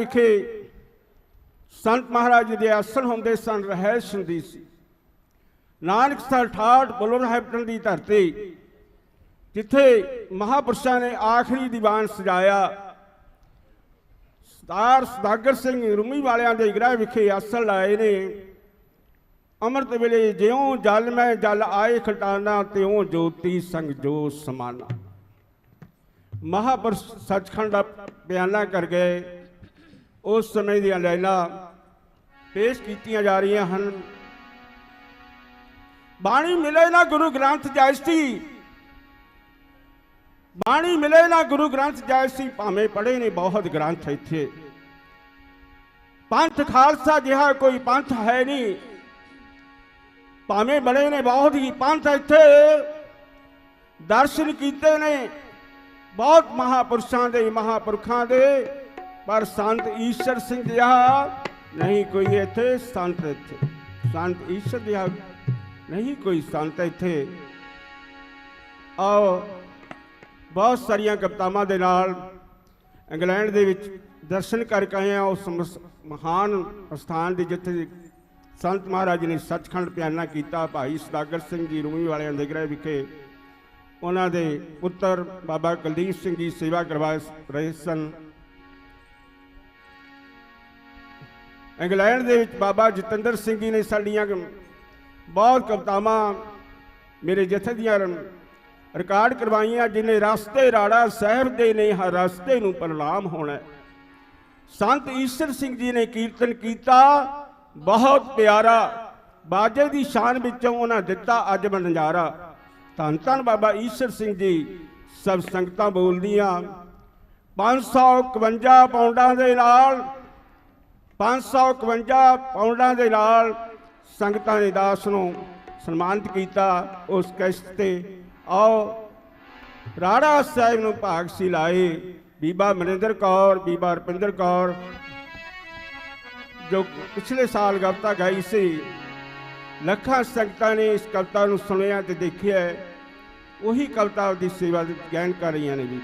ਵਿਖੇ ਸੰਤ ਮਹਾਰਾਜ ਜੀ ਦੇ ਆਸਣ ਹੁੰਦੇ ਸਨ ਰਹਿਸ਼ ਹੁੰਦੀ ਸੀ। ਨਾਨਕ ਸਰ ਠਾਠ ਬੁਲਰ ਹੈਪਟਨ ਦੀ ਧਰਤੀ, ਜਿੱਥੇ ਮਹਾਪੁਰਸ਼ਾਂ ਨੇ ਆਖਰੀ ਦੀਵਾਨ ਸਜਾਇਆ। ਸਰਦਾਰ ਸੁਦਾਗਰ ਸਿੰਘ ਰੂਮੀ ਵਾਲਿਆਂ ਦੇ ਗ੍ਰਹਿ ਵਿਖੇ ਆਸਣ ਲਾਏ ਨੇ। ਅੰਮ੍ਰਿਤ ਵੇਲੇ ਜਿਉਂ ਜਲ ਮੈਂ ਜਲ ਆਏ ਖਟਾਨਾ ਤਿਉਂ ਜੋਤੀ ਸੰਗ ਜੋ ਸਮਾਨਾ। ਮਹਾਪੁਰਸ਼ ਸੱਚਖੰਡ ਦਾ ਬਿਆਨਾ ਕਰ ਗਏ। ਉਸ ਸਮੇਂ ਦੀਆਂ ਲਾਈਨਾਂ ਪੇਸ਼ ਕੀਤੀਆਂ ਜਾ ਰਹੀਆਂ ਹਨ। ਬਾਣੀ ਮਿਲੇ ਨਾ ਗੁਰੂ ਗ੍ਰੰਥ ਜੈਸੀ ਬਾਣੀ ਮਿਲੇ ਨਾ ਗੁਰੂ ਗ੍ਰੰਥ ਜੈਸੀ ਭਾਵੇਂ ਪੜ੍ਹੇ ਨੇ ਬਹੁਤ ਗ੍ਰੰਥ ਇੱਥੇ। ਪੰਥ ਖਾਲਸਾ ਜਿਹਾ ਕੋਈ ਪੰਥ ਹੈ ਨਹੀਂ। ਭਾਵੇਂ ਬੜੇ ਨੇ ਬਹੁਤ ਹੀ ਪੰਥ ਇੱਥੇ। ਦਰਸ਼ਨ ਕੀਤੇ ਨੇ ਬਹੁਤ ਮਹਾਪੁਰਸ਼ਾਂ ਦੇ, ਮਹਾਪੁਰਖਾਂ ਦੇ। ਪਰ ਸੰਤ ਈਸ਼ਰ ਸਿੰਘ ਜਿਹਾ ਨਹੀਂ ਕੋਈ ਇੱਥੇ ਸੰਤ ਇੱਥੇ। ਸੰਤ ਈਸ਼ਰ ਜਿਹਾ ਨਹੀਂ ਕੋਈ ਸੰਤ ਇੱਥੇ। ਆਓ, ਬਹੁਤ ਸਾਰੀਆਂ ਕਵਿਤਾਵਾਂ ਦੇ ਨਾਲ ਇੰਗਲੈਂਡ ਦੇ ਵਿੱਚ ਦਰਸ਼ਨ ਕਰਕੇ ਆਏ ਆ, ਉਸ ਮਸ- ਮਹਾਨ ਸਥਾਨ ਦੇ ਜਿੱਥੇ ਸੰਤ ਮਹਾਰਾਜ ਨੇ ਸੱਚਖੰਡ ਪਿਆਨਾ ਕੀਤਾ, ਭਾਈ ਸਦਾਗਰ ਸਿੰਘ ਜੀ, ਰੂਮੀ ਵਾਲਿਆਂ ਦੇ ਗ੍ਰਹਿ ਵਿਖੇ। ਉਹਨਾਂ ਦੇ ਪੁੱਤਰ ਬਾਬਾ ਕੁਲਦੀਪ ਸਿੰਘ ਜੀ ਸੇਵਾ ਕਰਵਾ ਰਹੇ ਸਨ। ਇੰਗਲੈਂਡ ਦੇ ਵਿੱਚ ਬਾਬਾ ਜਤਿੰਦਰ ਸਿੰਘ ਜੀ ਨੇ ਸਾਡੀਆਂ ਬਹੁਤ ਕਵਿਤਾਵਾਂ ਮੇਰੇ ਜਥੇ ਦੀਆਂ ਰਿਕਾਰਡ ਕਰਵਾਈਆਂ, ਜਿਨੇ ਰਸਤੇ ਰਾੜਾ ਸਾਹਿਬ ਦੇ ਨੇ ਹਰ ਰਸਤੇ ਨੂੰ ਪ੍ਰਣਾਮ ਹੋਣਾ ਸੰਤ ਈਸ਼ਰ ਸਿੰਘ ਜੀ ਨੇ ਕੀਰਤਨ ਕੀਤਾ, ਬਹੁਤ ਪਿਆਰਾ, ਬਾਜੇ ਦੀ ਸ਼ਾਨ ਵਿੱਚੋਂ ਉਹਨਾਂ ਦਿੱਤਾ ਅੱਜ ਨਜ਼ਾਰਾ ਧੰਨ ਧੰਨ ਬਾਬਾ ਈਸ਼ਰ ਸਿੰਘ ਜੀ, ਸਭ ਸੰਗਤਾਂ ਬੋਲਦੀਆਂ। 551 ਪੌਂਡਾਂ ਦੇ ਨਾਲ 551 ਪੌਂਡਾਂ ਦੇ ਨਾਲ ਸੰਗਤਾਂ ਨੇ ਦਾਸ ਨੂੰ ਸਨਮਾਨਿਤ ਕੀਤਾ ਉਸ ਕਿਸ਼ਤ ਤੇ। ਆਓ, ਰਾੜਾ ਸਾਹਿਬ ਨੂੰ ਭਾਗ ਸੀ ਲਾਏ। ਬੀਬਾ ਮਨਿੰਦਰ ਕੌਰ, ਬੀਬਾ ਰਪਿੰਦਰ ਕੌਰ, ਜੋ ਪਿਛਲੇ ਸਾਲ ਕਵਿਤਾ ਗਾਈ ਸੀ। ਲੱਖਾਂ ਸੰਗਤਾਂ ਨੇ ਇਸ ਕਵਿਤਾ ਨੂੰ ਸੁਣਿਆ ਤੇ ਦੇਖਿਆ। ਉਹੀ ਕਵਿਤਾ ਦੀ ਸੇਵਾ ਦੇ ਗੈਨ ਕਰ ਰਹੀਆਂ ਨੇ ਵੀ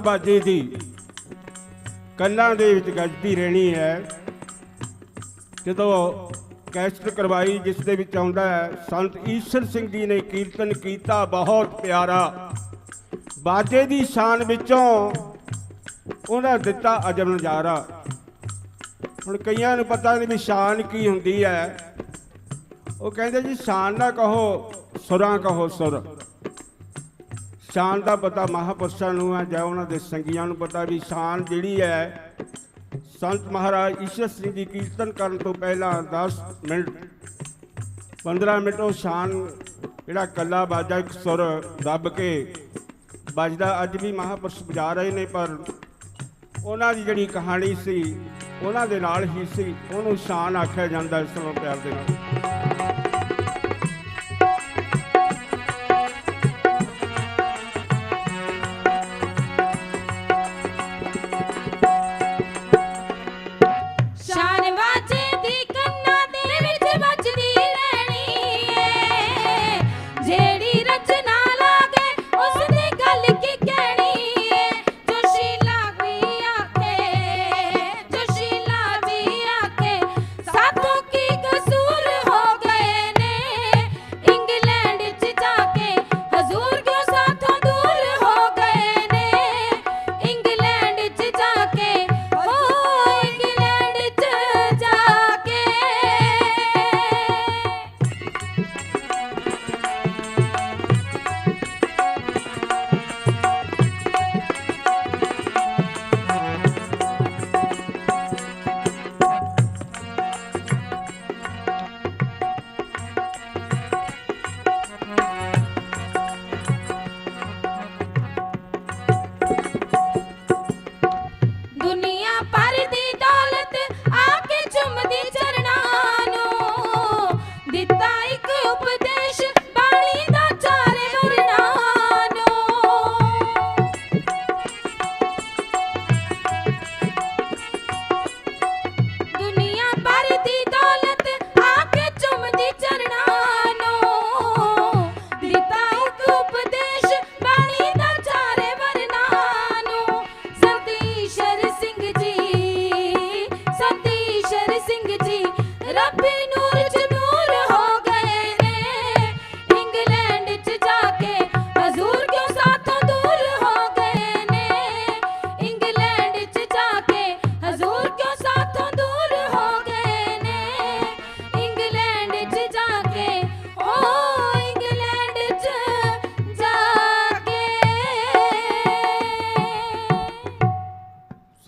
ਬਾਜੇ ਦੀ ਕੰਨਾਂ ਦੇ ਵਿੱਚ ਗੱਜਦੀ ਰਹਿਣੀ ਹੈ। ਜਦੋਂ ਕੈਸਟ ਕਰਵਾਈ, ਜਿਸ ਦੇ ਵਿੱਚ ਆਉਂਦਾ ਹੈ, ਸੰਤ ਈਸ਼ਰ ਸਿੰਘ ਜੀ ਨੇ ਕੀਰਤਨ ਕੀਤਾ, ਬਹੁਤ ਪਿਆਰਾ। ਬਾਜੇ ਦੀ ਸ਼ਾਨ ਵਿੱਚੋਂ ਉਹਨਾਂ ਦਿੱਤਾ ਅਜਬ ਨਜ਼ਾਰਾ। ਹੁਣ ਕਈਆਂ ਨੂੰ ਪਤਾ ਨਹੀਂ ਵੀ ਸ਼ਾਨ ਕੀ ਹੁੰਦੀ ਹੈ। ਉਹ ਕਹਿੰਦੇ ਜੀ, ਸ਼ਾਨ ਨਾ ਕਹੋ, ਸੁਰਾਂ ਕਹੋ ਸੁਰ। ਸ਼ਾਨ ਦਾ ਪਤਾ ਮਹਾਪੁਰਸ਼ਾਂ ਨੂੰ ਹੈ, ਜਾਂ ਉਹਨਾਂ ਦੇ ਸੰਗੀਆਂ ਨੂੰ ਪਤਾ ਵੀ ਸ਼ਾਨ ਜਿਹੜੀ ਹੈ, ਸੰਤ ਮਹਾਰਾਜ ਈਸ਼ਰ ਸਿੰਘ ਦੀ ਕੀਰਤਨ ਕਰਨ ਤੋਂ ਪਹਿਲਾਂ 10 ਮਿੰਟ 15 ਮਿੰਟ ਉਹ ਸ਼ਾਨ ਜਿਹੜਾ ਕੱਲਾ ਬਾਜਾ ਇੱਕ ਸੁਰ ਦੱਬ ਕੇ ਵੱਜਦਾ। ਅੱਜ ਵੀ ਮਹਾਪੁਰਸ਼ ਵਜਾ ਰਹੇ ਨੇ, ਪਰ ਉਹਨਾਂ ਦੀ ਜਿਹੜੀ ਕਹਾਣੀ ਸੀ, ਉਹਨਾਂ ਦੇ ਨਾਲ ਹੀ ਸੀ, ਉਹਨੂੰ ਸ਼ਾਨ ਆਖਿਆ ਜਾਂਦਾ ਇਸ ਤਰ੍ਹਾਂ ਪਿਆਰ ਦੇ ਨਾਲ।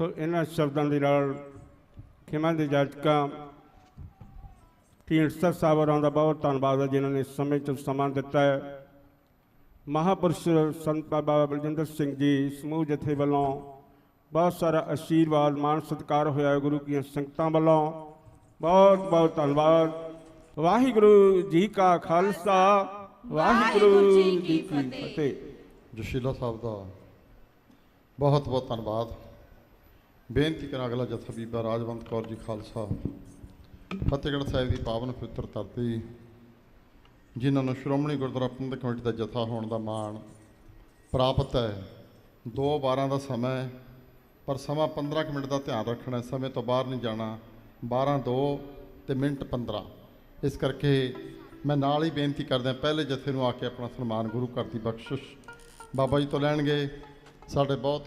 ਸੋ ਇਹਨਾਂ ਸ਼ਬਦਾਂ ਦੇ ਨਾਲ ਖਿਮਾ ਦੇ ਜਾਜਕਾਂ ਢੀਂਡਸਾ ਸਾਹਿਬ ਹੋਰਾਂ ਦਾ ਬਹੁਤ ਧੰਨਵਾਦ ਹੈ ਜਿਨ੍ਹਾਂ ਨੇ ਸਮੇਂ ਤੋਂ ਸਮਾਂ ਦਿੱਤਾ ਹੈ। ਮਹਾਪੁਰਸ਼ ਸੰਤ ਬਾਬਾ ਬਲਜਿੰਦਰ ਸਿੰਘ ਜੀ ਸਮੂਹ ਜਥੇ ਵੱਲੋਂ ਬਹੁਤ ਸਾਰਾ ਆਸ਼ੀਰਵਾਦ ਮਾਨ ਸਤਿਕਾਰ ਹੋਇਆ ਹੈ ਗੁਰੂ ਕੀਆਂ ਸੰਗਤਾਂ ਵੱਲੋਂ। ਬਹੁਤ ਬਹੁਤ ਧੰਨਵਾਦ। ਵਾਹਿਗੁਰੂ ਜੀ ਕਾ ਖਾਲਸਾ ਵਾਹਿਗੁਰੂ ਜੀ ਕੀ ਫਤਿਹ। ਜਸ਼ੀਲਾ ਸਾਹਿਬ ਦਾ ਬਹੁਤ ਬਹੁਤ ਧੰਨਵਾਦ। ਬੇਨਤੀ ਕਰਾਂ ਅਗਲਾ ਜਥਾ ਬੀਬਾ ਰਾਜਵੰਤ ਕੌਰ ਜੀ ਖਾਲਸਾ। ਫਤਿਹਗੜ੍ਹ ਸਾਹਿਬ ਦੀ ਪਾਵਨ ਪਵਿੱਤਰ ਧਰਤੀ, ਜਿਨ੍ਹਾਂ ਨੂੰ ਸ਼੍ਰੋਮਣੀ ਗੁਰਦੁਆਰਾ ਪ੍ਰਬੰਧਕ ਕਮੇਟੀ ਦਾ ਜਥਾ ਹੋਣ ਦਾ ਮਾਣ ਪ੍ਰਾਪਤ ਹੈ। 2:12 ਦਾ ਸਮਾਂ ਹੈ, ਪਰ ਸਮਾਂ 15 ਕੁ ਮਿੰਟ ਦਾ ਧਿਆਨ ਰੱਖਣਾ, ਸਮੇਂ ਤੋਂ ਬਾਹਰ ਨਹੀਂ ਜਾਣਾ 12:02 ਤੇ ਮਿੰਟ 15 ਇਸ ਕਰਕੇ ਮੈਂ ਨਾਲ ਹੀ ਬੇਨਤੀ ਕਰਦਾ ਪਹਿਲੇ ਜਥੇ ਨੂੰ ਆ ਕੇ ਆਪਣਾ ਸਨਮਾਨ ਗੁਰੂ ਘਰ ਦੀ ਬਖਸ਼ਿਸ਼ ਬਾਬਾ ਜੀ ਤੋਂ ਲੈਣਗੇ। ਸਾਡੇ ਬਹੁਤ